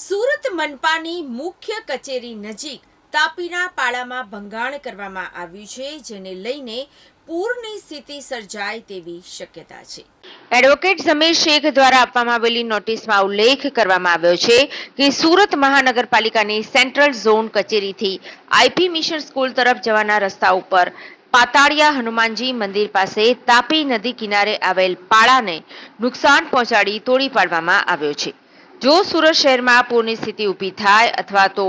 સુરત મનપાની મુખ્ય કચેરી નજીક તાપીના પાળામાં ભંગાણ કરવામાં આવ્યું છે, જેને લઈને પૂરની સ્થિતિ સર્જાય તેવી શક્યતા છે. એડવોકેટ સમીર શેખ દ્વારા આપવામાં આવેલી નોટિસમાં ઉલ્લેખ કરવામાં આવ્યો છે કે સુરત મહાનગરપાલિકાની સેન્ટ્રલ ઝોન કચેરીથી આઈપી મિશન સ્કૂલ તરફ જવાના રસ્તા ઉપર પાતાળિયા હનુમાનજી મંદિર પાસે તાપી નદી કિનારે આવેલ પાળાને નુકસાન પહોંચાડી તોડી પાડવામાં આવ્યો છે. જો સુરત શહેરમાં પૂરની સ્થિતિ ઊભી થાય અથવા તો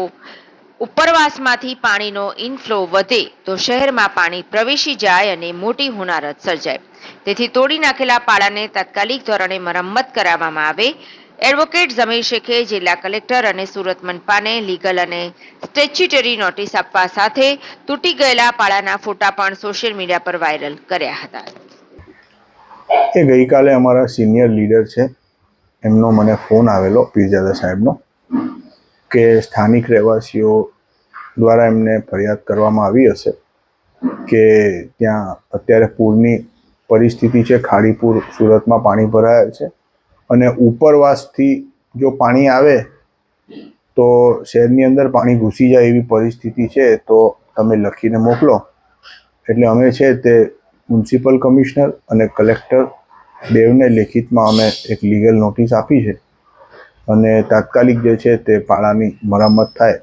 ઉપરવાસમાંથી પાણીનો ઇનફ્લો વધે, તો શહેરમાં પાણી પ્રવેશી જાય અને મોટી હોનારત સર્જાય. તેથી તોડી નાખેલા પાળાને તાત્કાલિક ધોરણે મરમ્મત કરાવવામાં આવે. એડવોકેટ જમીર શેખે જિલ્લા કલેક્ટર અને સુરત મનપાને લીગલ અને સ્ટેચ્યુટરી નોટિસ આપવા સાથે તૂટી ગયેલા પાળાના ફોટા પણ સોશિયલ મીડિયા પર વાયરલ કર્યા હતા. એ ગઈકાલે અમારા સિનિયર લીડર છે. એમનો મને ફોન આવેલો પીરજાદા સાહેબનો કે સ્થાનિક રહેવાસીઓ દ્વારા એમને ફરિયાદ કરવામાં આવી હશે કે ત્યાં અત્યારે પૂરની પરિસ્થિતિ છે, ખાડીપુર સુરતમાં પાણી ભરાયા છે અને ઉપરવાસથી જો પાણી આવે તો શહેરની અંદર પાણી ઘૂસી જાય એવી પરિસ્થિતિ છે, તો તમે લખીને મોકલો. એટલે અમે છે તે મ્યુનિસિપલ કમિશનર અને કલેક્ટર બેવને લેખિતમાં અમે એક લીગલ નોટિસ આપી છે અને તાત્કાલિક જે છે તે પાળાની મરામત થાય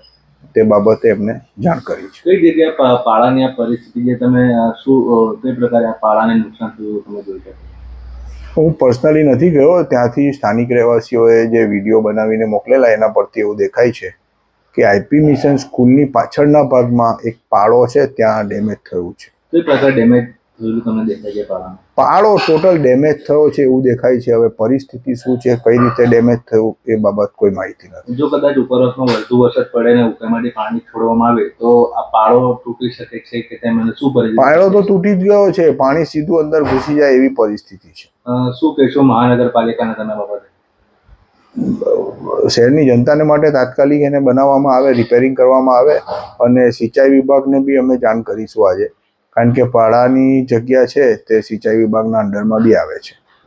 તે બાબતે એમને જાણ કરી છે. કઈ જગ્યાએ પાળાની આ પરિસ્થિતિ જે તમે શું કઈ પ્રકારે આ પાળાને નુકસાન થયું તમે જોઈ શકો. હું પર્સનલી નથી ગયો ત્યાંથી સ્થાનિક રહેવાસીઓએ જે વીડિયો બનાવીને મોકલેલા એના પરથી એવું દેખાય છે કે આઈપી મિશન સ્કૂલની પાછળના ભાગમાં એક પાળો છે ત્યાં ડેમેજ થયું છે. કઈ પ્રકારે ડેમેજ પાળો ટોટલ ડેમેજ થયો છે એવું દેખાય છે. હવે પરિસ્થિતિ શું છે કઈ રીતે ડેમેજ થયું એ બાબત કોઈ માહિતી નથી. જો કદાચ ઉપરવાસમાં વધુ વરસાદ પડે ને ઉપરમાંથી પાણી છોડવામાં આવે તો આ પાળો તૂટી શકે છે કે તેમને શું પરિસ્થિતિ પાળો તો તૂટી જ ગયો છે. પાણી સીધું અંદર ઘૂસી જાય એવી પરિસ્થિતિ છે. શું કહેશો મહાનગરપાલિકાના તમે બાબતે? શહેરની જનતાને માટે તાત્કાલિક એને બનાવવામાં આવે રિપેરિંગ કરવામાં આવે અને સિંચાઈ વિભાગને બી અમે જાણ કરીશું આજે. કારણ કે પાડાની જગ્યા છે તે સિંચાઈ વિભાગના અંડરમાં બી આવે છે.